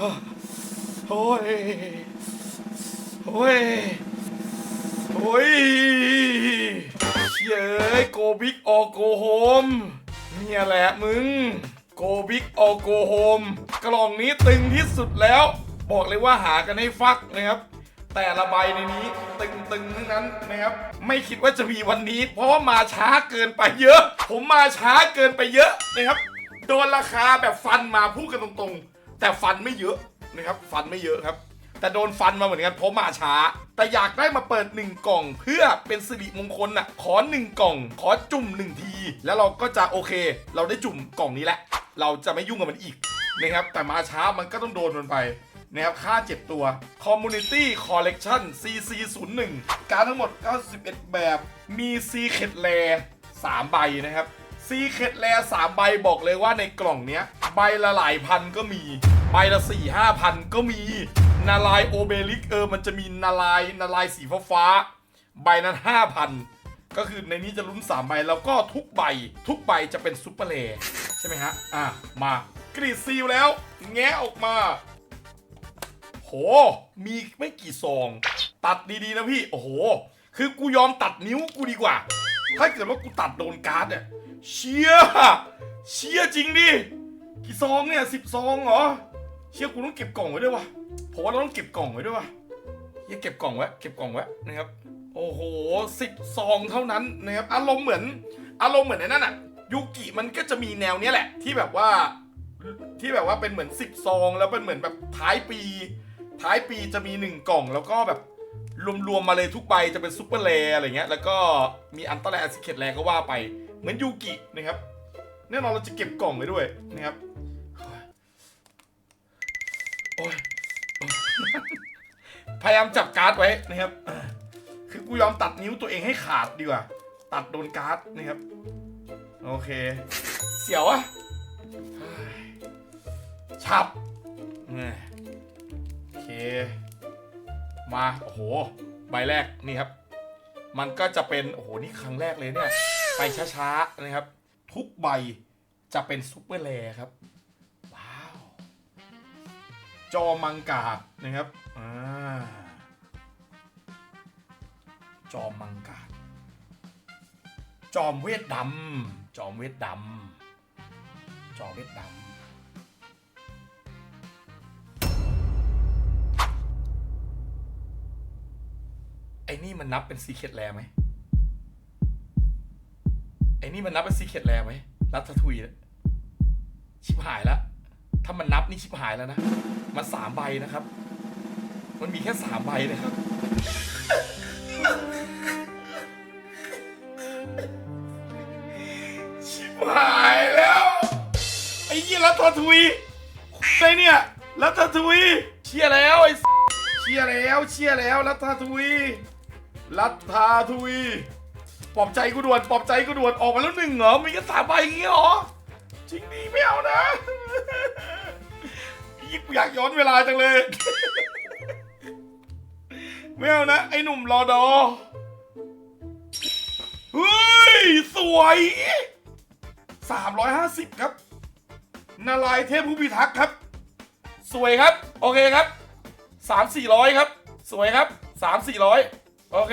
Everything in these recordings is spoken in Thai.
โอ้ยโอ้ยโอ้ยเย้ยโกบิ๊กออโกโฮมเนี่ยแหละมึง โกบิ๊กออโกโฮมกล่องนี้ตึงที่สุดแล้ว บอกเลยว่าหากันให้ฟักนะครับ แต่ละใบในนี้ตึงๆทั้งนั้นนะครับ ไม่คิดว่าจะมีวันนี้ เพราะว่ามาช้าเกินไปเยอะ ผมมาช้าเกินไปเยอะนะครับ โดนราคาแบบฟันมาพูดกันตรงๆ แต่ฟันไม่เยอะนะครับฟันไม่เยอะครับ แต่โดนฟันมาเหมือนกันเพราะมาช้า แต่อยากได้มาเปิด 1 กล่อง เพื่อเป็นสิริมงคลน่ะขอ 1 กล่อง ขอจุ่ม 1 ที แล้วเราก็จะโอเค เราได้จุ่มกล่องนี้แหละ เราจะไม่ยุ่งกับมันอีกนะครับแต่มาช้ามันก็ต้องโดนมันไปนะครับค่าเจ็บตัว Community Collection CC 0 1การทั้งหมด 91 แบบมี Secret Rare 3ใบนะครับ ซีเคดแลสามใบบอกเลยว่าในกล่องเนี้ย ใบละหลายพันก็มี ใบละสี่ห้าพันก็มี นาลายโอเบลิกเออมันจะมีนาลายนาลายสีฟ้าฟ้า ใบนั้นห้าพันก็คือในนี้จะลุ้นสามใบแล้วก็ทุกใบ ทุกใบจะเป็นซุปเปอร์เลยใช่ไหมฮะ อะ มากรีดซีลแล้ว แงะออกมา โห มีไม่กี่ซอง ตัดดีๆนะพี่ โอ้โห คือกูยอมตัดนิ้วกูดีกว่า ถ้าเกิดว่ากูตัดโดนการ์ดเนี่ย เชียเชียจริงดิ กี่ซองเนี่ยสิบซองเหรอ เชียกูต้องเก็บกล่องไว้ด้วยวะผมว่าเราต้องเก็บกล่องไว้ด้วยวะเฮียเก็บกล่องไว้ เก็บกล่องไว้นะครับ โอ้โหสิบซองเท่านั้นนะครับ อารมณ์เหมือน อารมณ์เหมือนไอ้นั่นอะยูกิมันก็จะมีแนวเนี้ยแหละ ที่แบบว่า ที่แบบว่าเป็นเหมือนสิบซอง แล้วเป็นเหมือนแบบท้ายปี ท้ายปีจะมีหนึ่งกล่องแล้วก็แบบรวมๆมาเลยทุกใบจะเป็นซุปเปอร์แรร์อะไรเงี้ย แล้วก็มีอันตราแรร์ซิเคตแรร์ก็ว่าไป เหมือนยูกินะครับ แน่นอนเราจะเก็บกล่องไว้ด้วยนะครับโอ้ยพยายามจับการ์ดไว้นะครับ คือกูยอมตัดนิ้วตัวเองให้ขาดดีกว่า ตัดโดนการ์ดนะครับ โอเค เสียวอะฉับโอเค มา โอ้โห ใบแรกนี่ครับ มันก็จะเป็น โอ้โห นี่ครั้งแรกเลยเนี่ย ไปช้าๆนะครับ ทุกใบจะเป็นซุปเปอร์แรครับ ว้าว จอมังกาดนะครับอ่าจอมังกาดจอมเวทดำจอมเวทดำจอมเวทดำไอ้นี่มันนับเป็นซีเคดแลไหม ไอ้นี่มันนับเป็นซีเคดแลไหมรัตทุยเนี่ยชิบหายแล้วถ้ามันนับนี่ชิบหายแล้วนะ มันสามใบนะครับ มันมีแค่สามใบนะครับ ชิบหายแล้ว ไอ้ยี่รัตทุยไอ้เนี่ยรัตทุยเชียแล้วไอ้เชียแล้วเชียแล้วรัฐาทุยรัฐาทุย ปลอบใจกูด่วนปลอบใจกูด่วนออกมาแล้วหนึ่งเหรอมีแค่สามใบอย่างงี้เหรอจริงดีไม่เอานะอีกอยากย้อนเวลาจังเลยไม่เอานะ ไอ้หนุ่มรอดอเฮ้ย สวยสามร้อยห้าสิบครับ นาลายเทพผู้พิทักษ์ครับ สวยครับ โอเคครับสามสี่ร้อยครับ สวยครับสามสี่ร้อยโอเค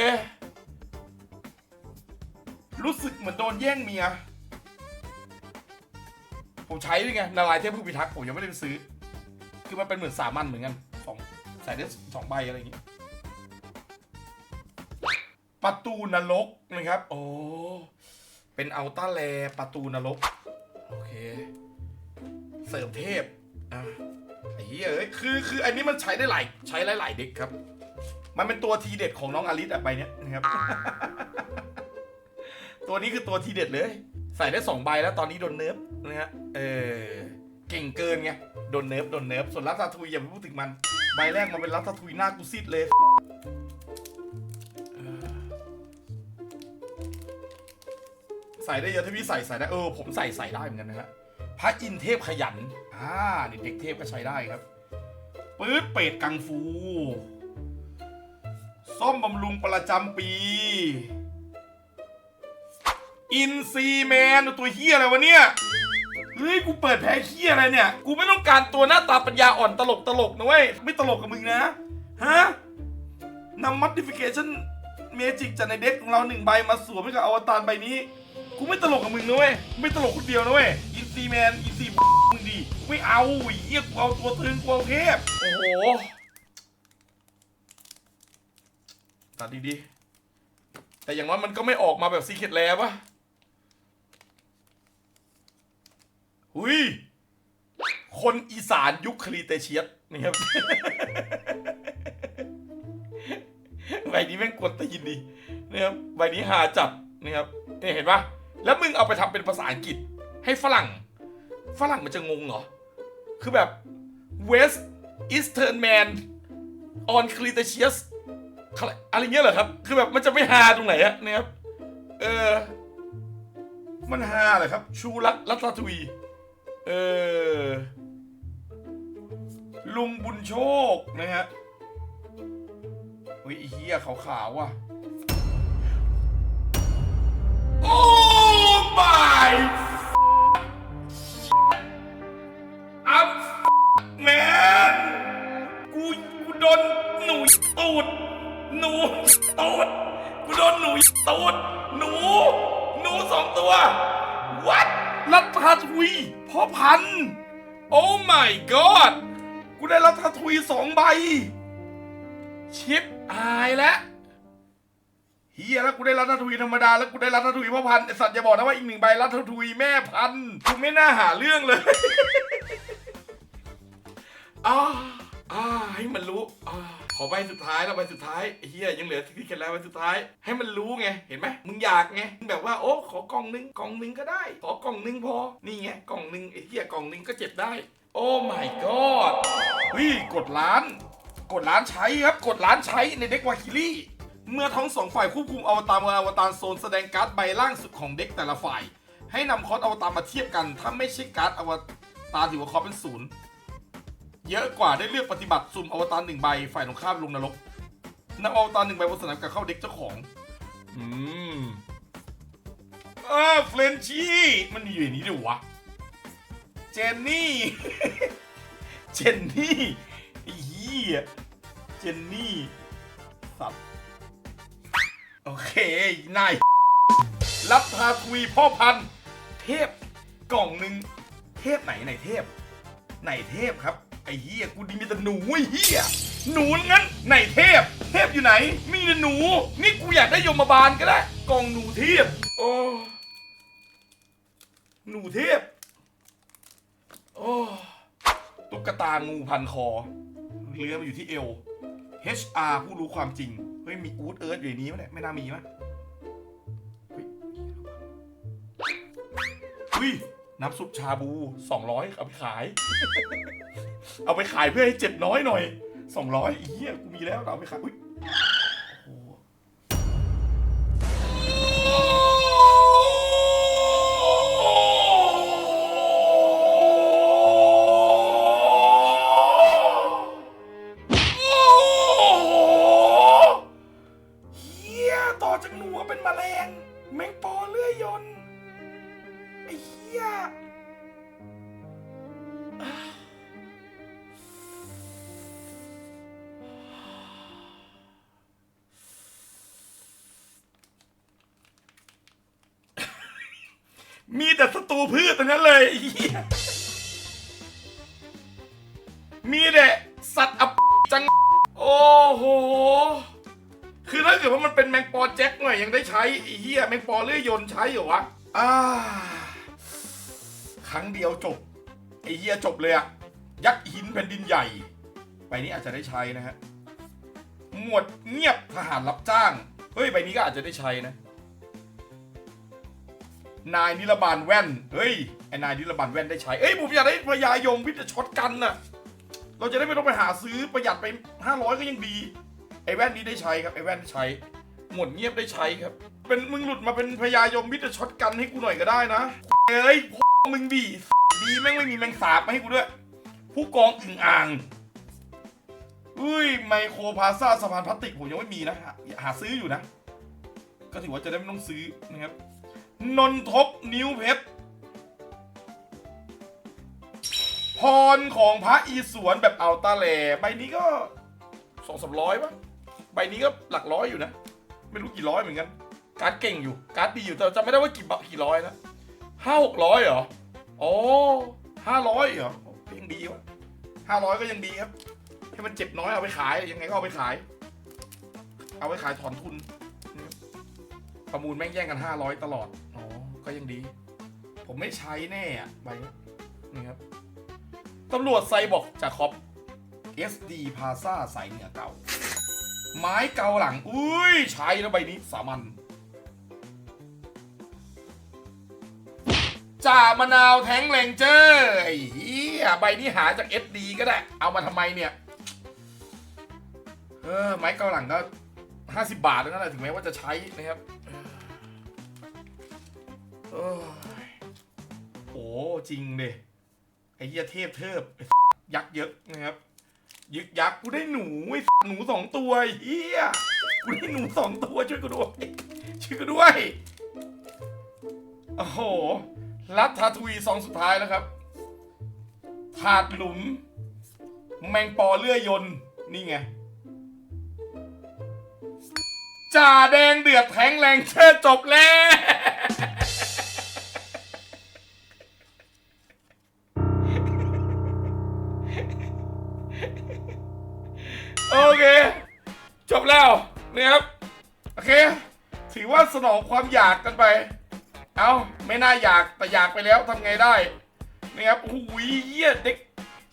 รู้สึกเหมือนโดนแย่งเมีย ผมใช้ด้วยไงนารายเทพผู้พิทักษ์ผมยังไม่ได้ไปซื้อ คือมันเป็นเหมือนสามัญเหมือนกันสองใส่ได้สองใบอะไรอย่างงี้ ประตูนรกนะครับ โอ้ เป็นอัลต้าแลประตูนรก โอเค เสริมเทพ อะไอ้เหี้ยเอ้ย คือ คือ อันนี้มันใช้ได้หลาย ใช้หลายหลายเด็กครับ มันเป็นตัวทีเด็ดของน้องอลิสอะไปเนี้ยนะครับ ตัวนี้คือตัวทีเด็ดเลย ใส่ได้สองใบแล้วตอนนี้โดนเนิร์ฟนะฮะเออเก่งเกินไงโดนเนิร์ฟโดนเนิร์ฟส่วนรัตาทุยอย่าไปพูดถึงมัน ใบแรกมันเป็นรัตาทุยหน้ากูซิดเลยใส่ได้เยอะถ้าพี่ใส่ใส่ได้เออผมใส่ใส่ได้เหมือนกันนะฮะพระอินเทพขยันอ่าเด็กเทพก็ใช้ได้ครับปื๊ดเป็ดกังฟูส้มบำรุงประจำปี อินซีแมนตัวเฮียอะไรวะเนี่ยเฮ้ยกูเปิดแพ้ขี้ยอะไรเนี่ย กูไม่ต้องการตัวหน้าตาปัญญาอ่อนตลกตลกนะเว้ยไม่ตลกกับมึงนะฮะนำ modification magic จากในเด็กของเราหนึ่งใบมาสวมให้กับอวตารใบนี้กูไม่ตลกกับมึงนะเว้ยไม่ตลกคนเดียวนะเว้ยอินซีแมนอินซีมึงดีไม่เอาไอ้เหี้ยกูเอาตัวตึงกูเอาเทพโอ้โหตัดดีๆแต่อย่างน้อยมันก็ไม่ออกมาแบบซีเคทแลปะ หุยคนอีสานยุคคลีเตเชียสนี่ครับใบนี้แม่งกวนตีนดีนะครับใบนี้หาจัดนะครับนี่เห็นปะแล้วมึงเอาไปทำเป็นภาษาอังกฤษ ให้ฝรั่ง ฝรั่งมันจะงงเหรอ คือแบบ West Eastern Man on Cretaceous อะไรเงี้ยเหรอครับ คือแบบมันจะไม่ฮาตรงไหนอะนะครับ เออ มันฮาเหรอครับ ชูรัตรัตทวี เออ ลุงบุญโชคนะฮะเฮ้ยเฮียขาวๆว่ะ โอ้ my อัพแมนกูกูโดนหนูตูด หนูตูด กูโดนหนูตูด หนู หนูสองตัว what รัตทวี พ่อพันโอ้ my god กูได้รัตทวีสองใบ ชิปอายแล้วเฮียแล้วกูได้รัตทวีธรรมดาแล้วกูได้รัตทวีพ่อพันไอสัตว์อย่าบอกนะว่าอีกหนึ่งใบรัตทวีแม่พันกูไม่น่าหาเรื่องเลยอ๋อ อ่าให้มันรู้อ่าขอใบสุดท้ายแล้วใบสุดท้ายไอ้เฮียยังเหลือที่แค่แล้วใบสุดท้าย ให้มันรู้ไงเห็นไหมมึงอยากไงมึงแบบว่าโอ้ขอกล่องนึงกล่องนึงก็ได้ ขอกล่องนึงพอนี่ไงกล่องนึงไอ้เฮียกล่องนึงก็เจ็บได้ โอ้ my god เฮ้ยกดล้าน กดล้านใช้ครับกดล้านใช้ในเด็กวาคิลี่เมื่อทั้งสองฝ่ายควบคุมอวตารเมื่ออวตารโซนแสดงการ์ดใบล่างสุดของเด็กแต่ละฝ่าย ให้นำคอร์สอวตารมาเทียบกัน ถ้าไม่ใช่การ์ดอวตารถือว่าคอร์สเป็นศูนย์ เยอะกว่าได้เลือกปฏิบัติซุ่มอวตารหนึ่งใบฝ่ายตรงข้ามลงนรกนำอวตารหนึ่งใบบนสนามกับเข้าเด็กเจ้าของ อืมอ่าเฟรนชี่มันอยู่ในนี้ด้วยวะ เจนนี่ เจนนี่ไอ้เหี้ยเจนนี่สับโอเคนายรับทาทวีพ่อพันธุ์ เทพกล่องหนึ่งเทพไหนไหนเทพ ไหนเทพครับ ไอ้เฮียกูดีมีแต่หนูไอ้เฮียหนูงั้นไหนเทพ เทพอยู่ไหน มีแต่หนู นี่กูอยากได้ยมบาลก็ได้กองหนูเทพโอ้หนูเทพโอ้ตุ๊กตางูพันคอเลื้อยมาอยู่ที่เอว HR ผู้รู้ความจริง เฮ้ย มีอูดเอิร์ธอยู่ในนี้ไหมเนี่ย ไม่น่ามีมั้ยเฮ้ยเฮ้ย น้ำซุปชาบู 200 เอาไปขาย เอาไปขายเพื่อให้เจ็บน้อยหน่อย 200อีเหี้ยกูมีแล้วเอาไปขายอุ้ย มีแต่ศัตรูพืชตรงนั้นเลยมีแต่สัตว์อับจัง โอ้โห คือถ้าเกิดว่ามันเป็นแมงปอแจ็คหน่อยยังได้ใช้ไอ้เหี้ยแมงปอเลื่อยยนใช้เหรอวะอ่าครั้งเดียวจบไอ้เหี้ยจบเลยอะยักษ์หินแผ่นดินใหญ่ใบนี้อาจจะได้ใช้นะฮะ หมวดเงียบทหารรับจ้าง เฮ้ยใบนี้ก็อาจจะได้ใช้นะ นายนิรบาลแว่น เฮ้ย ไอ้นายนิรบาลแว่นได้ใช้ เอ้ย ผมอยากได้พยายมวิทย์ช็อตกันน่ะ เราจะได้ไม่ต้องไปหาซื้อประหยัดไป 500 ก็ยังดี ไอ้แว่นนี้ได้ใช้ครับ ไอ้แว่นได้ใช้ หมดเงียบได้ใช้ครับ เป็นมึงหลุดมาเป็นพยายมวิทย์ช็อตกันให้กูหน่อยก็ได้นะ เอ้ยพ่อมึงดีดีแม่งไม่มีแมงสาบมาให้กูด้วย ผู้กองอึ่งอ่างอุ้ยไมโครพาซาสะพานพลาสติกผมยังไม่มีนะ หาซื้ออยู่นะ ก็ถือว่าจะได้ไม่ต้องซื้อนะครับ นนทบนิ้วเพชรพรของพระอีสวนแบบเอัลตาแหลใบนี้ก็สองสามร้อยป่ะใบนี้ก็หลักร้อยอยู่นะ ไม่รู้กี่ร้อยเหมือนกัน การ์ดเก่งอยู่ การ์ดดีอยู่แต่จำไม่ได้ว่ากี่บาทกี่ร้อยนะห้าหกร้อยเหรออ๋อห้าร้อยเหรอยังดีวะห้าร้อยก็ยังดีครับ ให้มันเจ็บน้อยเอาไปขายยังไงก็เอาไปขาย เอาไปขายถอนทุน ประมูลแม่งแย่งกันห้าร้อยตลอด อ๋อ ก็ยังดี ผมไม่ใช้แน่อะใบนี้นี่ครับ ตำรวจไซบอกจากคอป SD Plaza ใสเหนือเก่า ไม้เกาหลัง อุ้ย ใช้แล้วใบนี้สามัญจ่ามะนาวแทงแรงเจอร์ไอ้เหี้ยใบนี้หาจาก SD ก็ได้ เอามาทำไมเนี่ย เออ ไม้เกาหลังก็ 50 บาทแล้วนั่นแหละถึงแม้ว่าจะใช้นะครับเออ โอ้จริงเดไอ้เหี้ยเทพเทิบไอ้ยักษ์เยอะนะครับ ยึกยักษ์กูได้หนูไอ้หนูสองตัวเฮียกูได้หนูสองตัวช่วยกูด้วยช่วยกูด้วยโอ้โหรัดทาทุยซองสุดท้ายแล้วครับถาดหลุม แมงปอเลื่อยยนนี่ไงจ่าแดงเดือดแทงแรงเชิดจบแล้ว โอเค จบแล้วนะครับ โอเค ถือว่าสนองความอยากกันไป เอาไม่น่าอยากแต่อยากไปแล้วทำไงได้นะครับโอ้โหเหี้ยเด็ก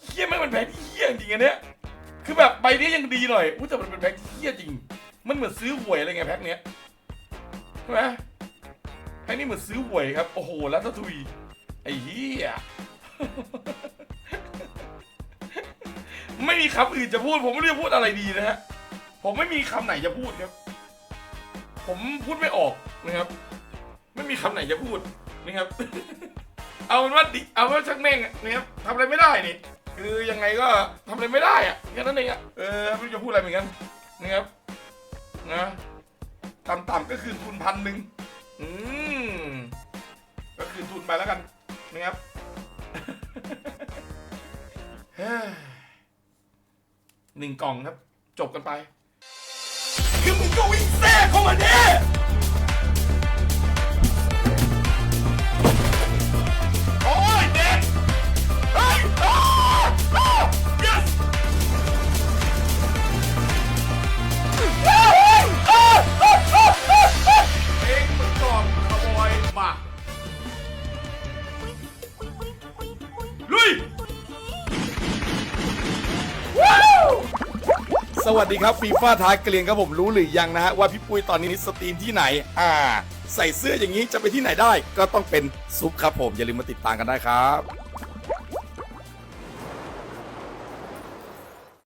เหี้ยไม่งมันแพ็คที่เหี้ยจริงอันเนี้ยคือแบบใบนี้ยังดีหน่อยอู้แต่มันเป็นแพ็คเหี้ยจริง มันเหมือนซื้อหวยอะไรไงแพ็คเนี้ยใช่ไหมแพ็คนี้เหมือนซื้อหวยครับ โอ้โห แล้วทุยไอ้เหี้ย ไม่มีคำอื่นจะพูด ผมไม่รู้จะพูดอะไรดีนะฮะ ผมไม่มีคำไหนจะพูดครับ ผมพูดไม่ออกนะครับ ไม่มีคำไหนจะพูดนะครับ เอาเป็นว่าดิเอาเป็นว่าชักแม่งนะครับทำอะไรไม่ได้นี่คือยังไงก็ทำอะไรไม่ได้อะแค่นั้นเองอะเออไม่รู้จะพูดอะไรเหมือนกันนะครับนะต่ำๆก็คืนทุนพันหนึ่งอืมก็คืนทุนไปแล้วกันนะครับ หนึ่งกล่องครับ จบกันไปคือมึงก็วิ่งแสวัสดีครับฟีฟ่าท้ายเกลียงครับผมรู้หรือยังนะฮะว่าพี่ปุ้ยตอนนี้สตรีมที่ไหน อ่า ใส่เสื้ออย่างนี้จะไปที่ไหนได้ ก็ต้องเป็นซุปครับผมอย่าลืมมาติดตามกันได้ครับ